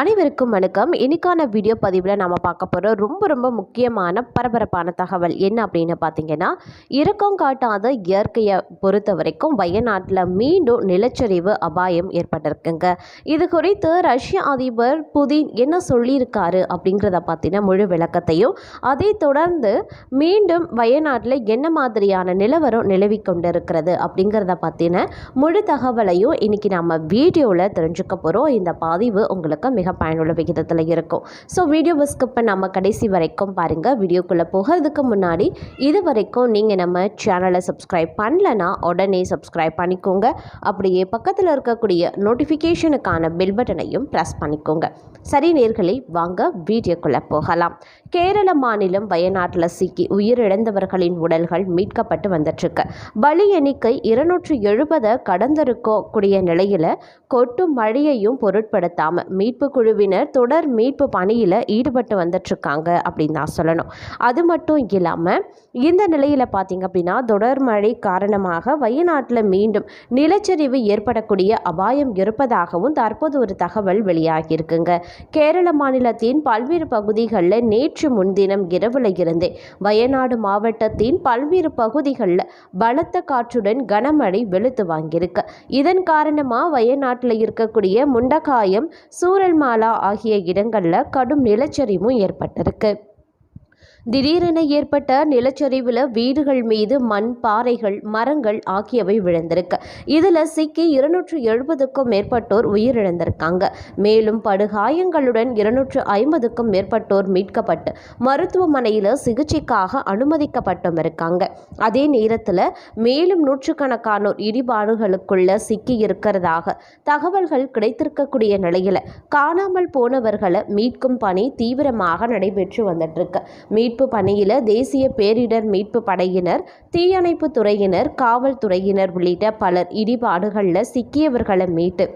அனைவருக்கும் வணக்கம். இன்னைக்கான வீடியோ பதிவில் நம்ம பார்க்க போகிற ரொம்ப ரொம்ப முக்கியமான பரபரப்பான தகவல் என்ன அப்படின்னு பார்த்தீங்கன்னா இறக்கம் காட்டாத இயற்கையை பொறுத்த வரைக்கும் வயநாட்டில் மீண்டும் நிலச்சரிவு அபாயம் ஏற்பட்டிருக்குங்க. இது குறித்து ரஷ்ய அதிபர் புதின் என்ன சொல்லியிருக்காரு அப்படிங்கிறத பார்த்தீங்கன்னா முழு விளக்கத்தையும் அதை தொடர்ந்து மீண்டும் வயநாட்டில் என்ன மாதிரியான நிலவரம் நிலவி கொண்டிருக்கிறது அப்படிங்கிறத பற்றின முழு தகவலையும் இன்னைக்கு நம்ம வீடியோவில் தெரிஞ்சுக்க போகிறோம் இந்த பதிவு உங்களுக்கு மிக மிக பயனுள்ள விகிதத்தில் இருக்கும். ஸோ வீடியோவை ஸ்கிப் பண்ணாமல் கடைசி வரைக்கும் பாருங்கள் வீடியோக்குள்ளே போகிறதுக்கு முன்னாடி இது வரைக்கும் நீங்கள் நம்ம சேனலை சப்ஸ்கிரைப் பண்ணலனா உடனே சப்ஸ்கிரைப் பண்ணிக்கோங்க. அப்படியே பக்கத்தில் இருக்கக்கூடிய நோட்டிஃபிகேஷனுக்கான பெல் பட்டனையும் ப்ரெஸ் பண்ணிக்கோங்க. சரி நேர்களை வாங்க வீடியோக்குள்ளே போகலாம். கேரள மாநிலம் வயநாட்டில் சிக்கி உயிரிழந்தவர்களின் உடல்கள் மீட்கப்பட்டு வந்துட்டுருக்கு. பலி எண்ணிக்கை இருநூற்று எழுபதை கடந்திருக்கக்கூடிய நிலையில் கொட்டும் மழையையும் பொருட்படுத்தாமல் மீட்பு குழுவினர் தொடர் மீட்பு பணியில் ஈடுபட்டு வந்துட்டுருக்காங்க அப்படின்னு தான் சொல்லணும். அது மட்டும் இல்லாமல் இந்த நிலையில் பார்த்தீங்க அப்படின்னா தொடர் மழை காரணமாக வயநாட்டில் மீண்டும் நிலச்சரிவு ஏற்படக்கூடிய அபாயம் இருப்பதாகவும் தற்போது ஒரு தகவல் வெளியாகியிருக்குங்க. கேரள மாநிலத்தின் பல்வேறு பகுதிகளில் நேற்று முன்தினம் இரவில் இருந்தே வயநாடு மாவட்டத்தின் பல்வேறு பகுதிகளில் பலத்த காற்றுடன் கனமழை வெளுத்து வாங்கியிருக்கு. இதன் காரணமாக வயநாட்டில் இருக்கக்கூடிய முண்டகாயம் சூரல்மாலா ஆகிய இடங்களில் கடும் நிலச்சரிவும் ஏற்பட்டிருக்கு. திடீரென ஏற்பட்ட நிலச்சரிவில் வீடுகள் மீது மண் பாறைகள் மரங்கள் ஆகியவை விழுந்திருக்கு. இதில் சிக்கி இருநூற்று எழுபதுக்கும் மேற்பட்டோர் உயிரிழந்திருக்காங்க. மேலும் படுகாயங்களுடன் இருநூற்று ஐம்பதுக்கும் மேற்பட்டோர் மீட்கப்பட்டு மருத்துவமனையில் சிகிச்சைக்காக அனுமதிக்கப்பட்டும் இருக்காங்க. அதே நேரத்தில் மேலும் நூற்றுக்கணக்கானோர் இடிபாடுகளுக்குள்ள சிக்கி இருக்கிறதாக தகவல்கள் கிடைத்திருக்கக்கூடிய நிலையில் காணாமல் போனவர்களை மீட்கும் பணி தீவிரமாக நடைபெற்று வந்துட்டு இருக்கு. மீட்பு பணியில் தேசிய பேரிடர் மீட்பு படையினர் தீயணைப்பு துறையினர் காவல்துறையினர் உள்ளிட்ட பலர் இடிபாடுகளில் சிக்கியவர்களை மீட்டு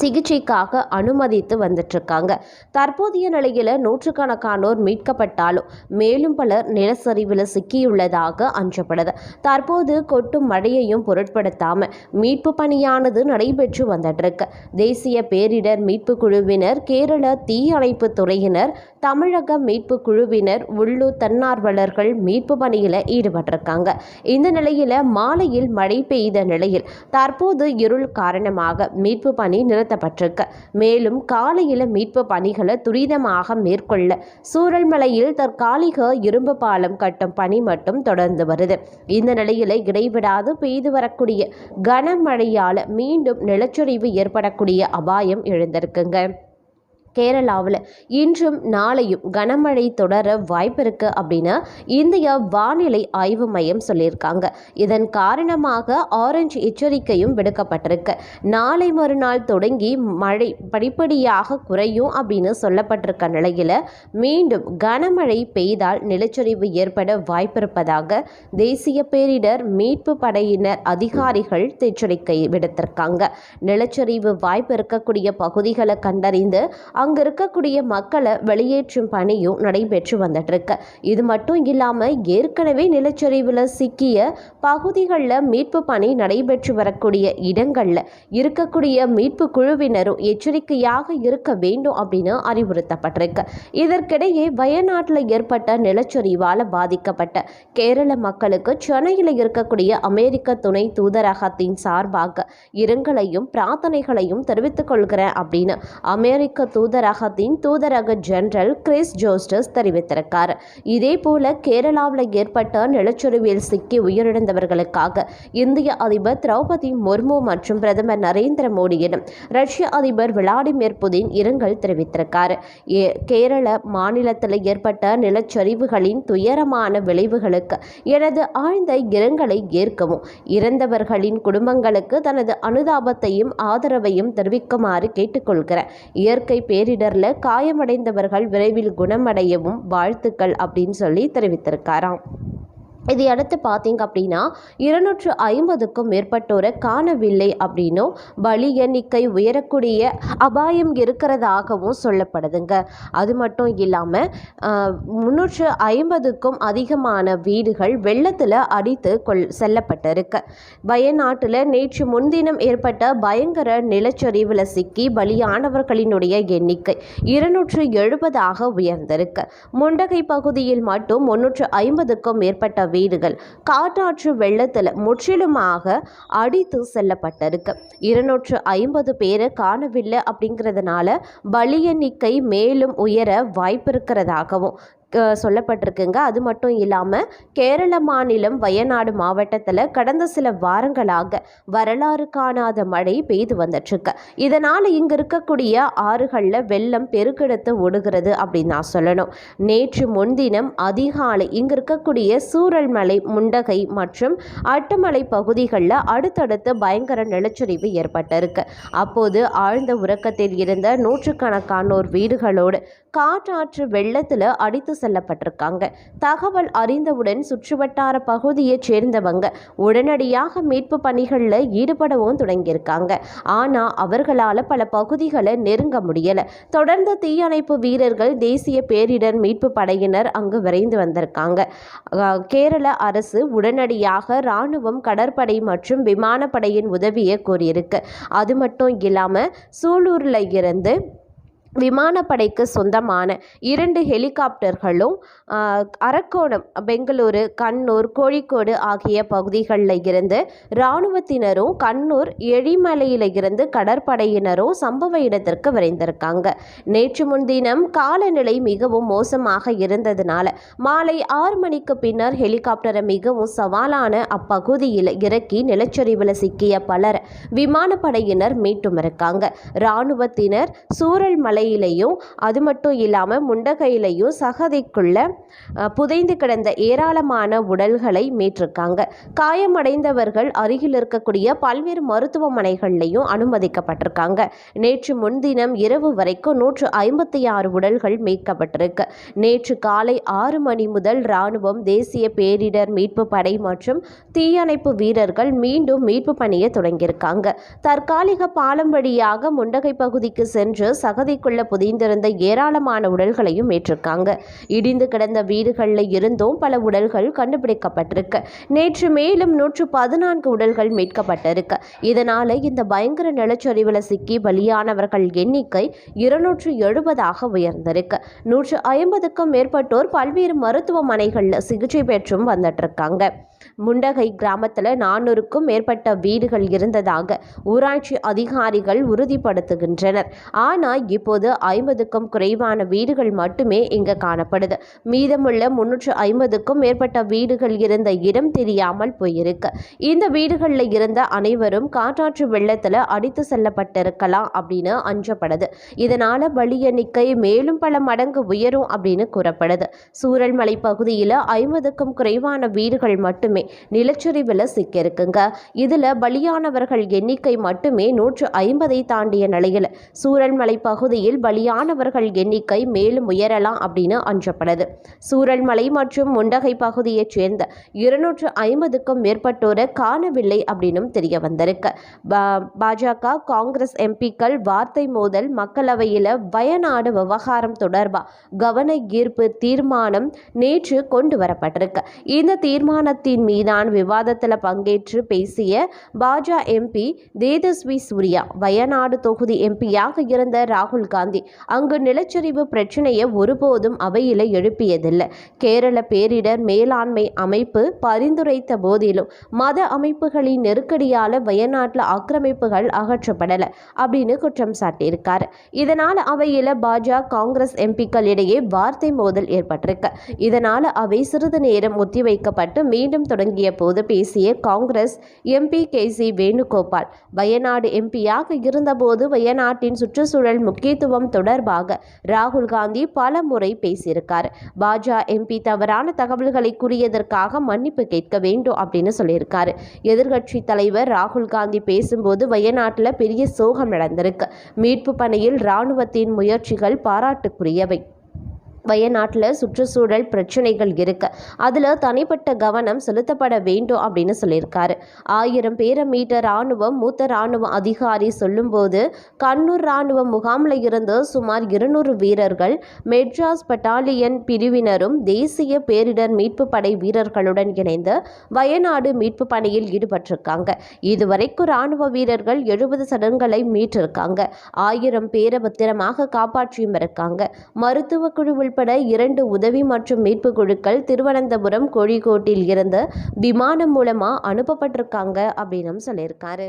சிகிச்சைக்காக அனுமதித்து வந்துட்டுருக்காங்க. தற்போதைய நிலையில் நூற்றுக்கணக்கானோர் மீட்கப்பட்டாலும் மேலும் பலர் நிலச்சரிவில் சிக்கியுள்ளதாக அஞ்சப்படுது. தற்போது கொட்டும் மழையையும் பொருட்படுத்தாமல் மீட்பு பணியானது நடைபெற்று வந்துட்டுருக்கு. தேசிய பேரிடர் மீட்பு குழுவினர் கேரள தீயணைப்பு துறையினர் தமிழக மீட்பு குழுவினர் உள்ளூர் தன்னார்வலர்கள் மீட்பு பணியில் ஈடுபட்டிருக்காங்க. இந்த நிலையில் மாலையில் மழை பெய்த நிலையில் தற்போது இருள் காரணமாக மீட்பு பணி நிறுத்தப்பட்டிருக்கு. மேலும் காலையில் மீட்பு பணிகளை துரிதமாக மேற்கொள்ள சூரல்மலையில் தற்காலிக இரும்பு பாலம் கட்டும் பணி மட்டும் தொடர்ந்து வருது. இந்த நிலையில் இடைவிடாது பெய்து வரக்கூடிய கனமழையால் மீண்டும் நிலச்சரிவு ஏற்படக்கூடிய அபாயம் எழுந்திருக்குங்க. கேரளாவில் இன்றும் நாளையும் கனமழை தொடர வாய்ப்பு இருக்கு அப்படின்னு இந்திய வானிலை ஆய்வு மையம் சொல்லியிருக்காங்க. இதன் காரணமாக ஆரஞ்சு எச்சரிக்கையும் விடுக்கப்பட்டிருக்கு. நாளை மறுநாள் தொடங்கி மழை படிப்படியாக குறையும் அப்படின்னு சொல்லப்பட்டிருக்க நிலையில் மீண்டும் கனமழை பெய்தால் நிலச்சரிவு ஏற்பட வாய்ப்பிருப்பதாக தேசிய பேரிடர் மீட்பு படையினர் அதிகாரிகள் எச்சரிக்கை விடுத்திருக்காங்க. நிலச்சரிவு வாய்ப்பு இருக்கக்கூடிய பகுதிகளை கண்டறிந்து அங்கே இருக்கக்கூடிய மக்களை வெளியேற்றும் பணியும் நடைபெற்று வந்துட்டுருக்கு. இது மட்டும் இல்லாமல் ஏற்கனவே நிலச்சரிவில் சிக்கிய பகுதிகளில் மீட்பு பணி நடைபெற்று வரக்கூடிய இடங்களில் இருக்கக்கூடிய மீட்பு குழுவினரும் எச்சரிக்கையாக இருக்க வேண்டும் அப்படின்னு அறிவுறுத்தப்பட்டிருக்கு. இதற்கிடையே வயநாட்டில் ஏற்பட்ட நிலச்சரிவால் பாதிக்கப்பட்ட கேரள மக்களுக்கு சென்னையில் இருக்கக்கூடிய அமெரிக்க துணை தூதரகத்தின் சார்பாக இரங்கலையும் பிரார்த்தனைகளையும் தெரிவித்துக் கொள்கிறேன் அப்படின்னு அமெரிக்க தூதரகத்தின் தூதரக ஜெனரல் கிறிஸ் ஜோஸ்டஸ் தெரிவித்திருக்கார். இதே போல கேரளாவில் ஏற்பட்ட நிலச்சரிவில் சிக்கி உயிரிழந்தவர்களுக்காக இந்திய அதிபர் திரௌபதி முர்மு மற்றும் பிரதமர் நரேந்திர மோடியிடம் ரஷ்ய அதிபர் விளாடிமிர் புதின் இரங்கல் தெரிவித்திருக்கார். கேரள மாநிலத்தில் ஏற்பட்ட நிலச்சரிவுகளின் துயரமான விளைவுகளுக்கு எனது ஆழ்ந்த இரங்கலை ஏற்கவும் இறந்தவர்களின் குடும்பங்களுக்கு தனது அனுதாபத்தையும் ஆதரவையும் தெரிவிக்குமாறு கேட்டுக்கொள்கிறார் இயற்கை பேரிடரில் காயமடைந்தவர்கள் விரைவில் குணமடையவும் வாழ்த்துக்கள் அப்படின்னு சொல்லி தெரிவித்திருக்காராம். இதை அடுத்து பார்த்தீங்க அப்படின்னா இருநூற்று ஐம்பதுக்கும் மேற்பட்டோரை காணவில்லை அப்படின்னும் பலி எண்ணிக்கை உயரக்கூடிய அபாயம் இருக்கிறதாகவும் சொல்லப்படுதுங்க. அது மட்டும் இல்லாமல் முந்நூற்று ஐம்பதுக்கும் அதிகமான வீடுகள் வெள்ளத்தில் அடித்து கொள் செல்லப்பட்டிருக்கு. வயநாட்டில் நேற்று முன்தினம் ஏற்பட்ட பயங்கர நிலச்சரிவில் சிக்கி பலியானவர்களினுடைய எண்ணிக்கை இருநூற்று எழுபதாக உயர்ந்திருக்கு. முண்டகை பகுதியில் மட்டும் முன்னூற்று ஐம்பதுக்கும் மேற்பட்ட வீடுகள். காட்டாற்று வெள்ளத்தில் முற்றிலுமாக அடித்து செல்லப்பட்டிருக்கு. இருநூற்று ஐம்பது பேரை காணவில்லை அப்படிங்கிறதுனால பலி எண்ணிக்கை மேலும் உயர வாய்ப்பிருக்கிறதாகவும் சொல்லப்பட்டிருக்குங்க. அது மட்டும் இல்லாமல் கேரள மாநிலம் வயநாடு மாவட்டத்தில் கடந்த சில வாரங்களாக வரலாறு காணாத மழை பெய்து வந்துட்டுருக்கு இதனால் இங்கே இருக்கக்கூடிய ஆறுகளில் வெள்ளம் பெருக்கெடுத்து ஓடுகிறது அப்படின்னு நான் சொல்லணும். நேற்று முன்தினம் அதிகாலை இங்கே இருக்கக்கூடிய சூரல்மலை முண்டகை மற்றும் அட்டுமலை பகுதிகளில் அடுத்தடுத்து பயங்கர நிலச்சரிவு ஏற்பட்டிருக்கு. அப்போது ஆழ்ந்த உறக்கத்தில் இருந்த நூற்றுக்கணக்கானோர் வீடுகளோடு காற்றாற்று வெள்ளத்தில் அடித்து செல்லப்பட்டிருக்காங்க. தகவல் அறிந்தவுடன் சுற்றுவட்டார பகுதியைச் சேர்ந்தவங்க உடனடியாக மீட்பு பணிகளில் ஈடுபடவும் தொடங்கியிருக்காங்க. ஆனால் அவர்களால் பல பகுதிகளை நெருங்க முடியலை. தொடர்ந்து தீயணைப்பு வீரர்கள் தேசிய பேரிடர் மீட்பு படையினர் அங்கு விரைந்து வந்திருக்காங்க. கேரள அரசு உடனடியாக இராணுவம் கடற்படை மற்றும் விமானப்படையின் உதவியை கோரியிருக்கு. அது மட்டும் இல்லாமல் சூலூரில் இருந்து விமானப்படைக்கு சொந்தமான இரண்டு ஹெலிகாப்டர்களும் அரக்கோணம் பெங்களூரு கண்ணூர் கோழிக்கோடு ஆகிய பகுதிகளில் இருந்து இராணுவத்தினரும் கண்ணூர் எழிமலையில் இருந்து கடற்படையினரும் சம்பவ இடத்திற்கு விரைந்திருக்காங்க. நேற்று முன்தினம் காலநிலை மிகவும் மோசமாக இருந்ததுனால மாலை ஆறு மணிக்கு பின்னர் ஹெலிகாப்டரை மிகவும் சவாலான அப்பகுதியில் இறக்கி நிலச்சரிவில் சிக்கிய பலர் விமானப்படையினர் மீட்டும் இருக்காங்க. இராணுவத்தினர் சூரல்மலை தலையிலையும் அது மட்டும் இல்லாமல் முண்டகையிலையும் சகதிக்குள்ள புதைந்து கிடந்த ஏராளமான உடல்களை மீட்டிருக்காங்க. காயமடைந்தவர்கள் அருகில் இருக்கக்கூடிய பல்வேறு மருத்துவமனைகள்லையும் அனுமதிக்கப்பட்டிருக்காங்க. நேற்று முன்தினம் இரவு வரைக்கும் நூற்று ஐம்பத்தி ஆறு உடல்கள் மீட்கப்பட்டிருக்கு. நேற்று காலை ஆறு மணி முதல் இராணுவம் தேசிய பேரிடர் மீட்பு படை மற்றும் தீயணைப்பு வீரர்கள் மீண்டும் மீட்பு பணியை தொடங்கியிருக்காங்க. தற்காலிக பாலம் வழியாக முண்டகை பகுதிக்கு சென்று சகதிக்கு உள்ள புதைந்திருந்த ஏராளமான உடல்களையும் ஏற்றிருக்காங்க. இடிந்து கிடந்த வீடுகளில் இருந்தும் பல உடல்கள் கண்டுபிடிக்கப்பட்டிருக்கு. நேற்று மேலும் நூற்று பதினான்கு உடல்கள் மீட்கப்பட்டிருக்கு. இதனால் இந்த பயங்கர நிலச்சரிவில் சிக்கி பலியானவர்கள் எண்ணிக்கை இருநூற்று எழுபதாக உயர்ந்திருக்கு. நூற்று ஐம்பதுக்கும் மேற்பட்டோர் பல்வேறு மருத்துவமனைகளில் சிகிச்சை பெற்றும் வந்துட்டு இருக்காங்க. முண்டகை கிராமத்தில் நானூறுக்கும் மேற்பட்ட வீடுகள் இருந்ததாக ஊராட்சி அதிகாரிகள் உறுதிப்படுத்துகின்றனர். ஆனால் இப்போது ஐம்பதுக்கும் குறைவான வீடுகள் மட்டுமே இங்கு காணப்படுது. மீதமுள்ள முன்னூற்று ஐம்பதுக்கும் மேற்பட்ட வீடுகள் இருந்த இடம் தெரியாமல் போயிருக்கு. இந்த வீடுகளில் இருந்த அனைவரும் காற்றாற்று வெள்ளத்தில் அடித்து செல்லப்பட்டிருக்கலாம் அப்படின்னு அஞ்சப்படுது. இதனால பலி எண்ணிக்கை மேலும் பல மடங்கு உயரும் அப்படின்னு கூறப்படுது. சூரல்மலை பகுதியில் ஐம்பதுக்கும் குறைவான வீடுகள் மட்டுமே. நிலச்சரிவில் சிக்கியிருக்குங்க. இதில் பலியானவர்கள் எண்ணிக்கை மட்டுமே நூற்று ஐம்பதை தாண்டிய நிலையில் சூரல்மலை பகுதியில் பலியானவர்கள் எண்ணிக்கை மேலும் உயரலாம் அப்படின்னு அஞ்சப்படுது. சூரல்மலை மற்றும் முண்டகை பகுதியைச் சேர்ந்த இருநூற்று ஐம்பதுக்கும் மேற்பட்டோரை காணவில்லை அப்படின்னும் தெரிய வந்திருக்கு. பாஜக காங்கிரஸ் எம்பிக்கள் வார்த்தை மோதல் மக்களவையில் வயநாடு விவகாரம் தொடர்பாக கவன ஈர்ப்பு தீர்மானம் நேற்று கொண்டு வரப்பட்டிருக்கு. இந்த தீர்மானத்தின் மீது மீதான விவாதத்தில் பங்கேற்று பேசிய பாஜக எம்பி தேதஸ்வி சூர்யா வயநாடு தொகுதி எம்பியாக இருந்த ராகுல் காந்தி அங்கு நிலச்சரிவு பிரச்சனையை ஒருபோதும் அவையில் எழுப்பியதில்லை. கேரள பேரிடர் மேலாண்மை அமைப்பு பரிந்துரைத்த போதிலும் மத அமைப்புகளின் நெருக்கடியால் வயநாட்டில் ஆக்கிரமிப்புகள் அகற்றப்படலை அப்படின்னு குற்றம் சாட்டியிருக்காரு. இதனால் அவையில் பாஜக காங்கிரஸ் எம்பிக்கள் இடையே வார்த்தை மோதல் ஏற்பட்டிருக்கு. இதனால் அவை சிறிது நேரம் ஒத்திவைக்கப்பட்டு மீண்டும் தொடங்கி தொடங்கிய போது பேசிய Congress MP K. C. Venugopal Wayanad எம்பியாக இருந்தபோது வயநாட்டின் சுற்றுச்சூழல் முக்கியத்துவம் தொடர்பாக ராகுல் காந்தி பல முறை பேசியிருக்கார். பாஜக எம்பி தவறான தகவல்களை கூறியதற்காக மன்னிப்பு கேட்க வேண்டும் அப்படின்னு சொல்லியிருக்காரு. எதிர்கட்சி தலைவர் ராகுல் காந்தி பேசும்போது வயநாட்டில் பெரிய சோகம் நடந்திருக்கு. மீட்பு பணியில் இராணுவத்தின் முயற்சிகள் பாராட்டுக்குரியவை. வயநாட்டில் சுற்றுச்சூழல் பிரச்சனைகள் இருக்கு. அதில் தனிப்பட்ட கவனம் செலுத்தப்பட வேண்டும் அப்படின்னு சொல்லியிருக்காரு. ஆயிரம் பேரை மீட்ட ராணுவம் மூத்த ராணுவ அதிகாரி சொல்லும்போது கண்ணூர் ராணுவ முகாமில் இருந்து சுமார் இருநூறு வீரர்கள் மெட்ராஸ் பட்டாலியன் பிரிவினரும் தேசிய பேரிடர் மீட்பு படை வீரர்களுடன் இணைந்து வயநாடு மீட்பு பணியில் ஈடுபட்டிருக்காங்க. இதுவரைக்கும் ராணுவ வீரர்கள் எழுபது சடங்களை மீட்டிருக்காங்க. ஆயிரம் பேரை பத்திரமாக காப்பாற்றியும் இருக்காங்க. மருத்துவ குழுவில் உட்பட இரண்டு உதவி மற்றும் மீட்பு குழுக்கள் திருவனந்தபுரம் கோழிக்கோட்டில் இருந்து விமானம் மூலமா அனுப்பப்பட்டிருக்காங்க அப்படின்னு சொல்லியிருக்காரு.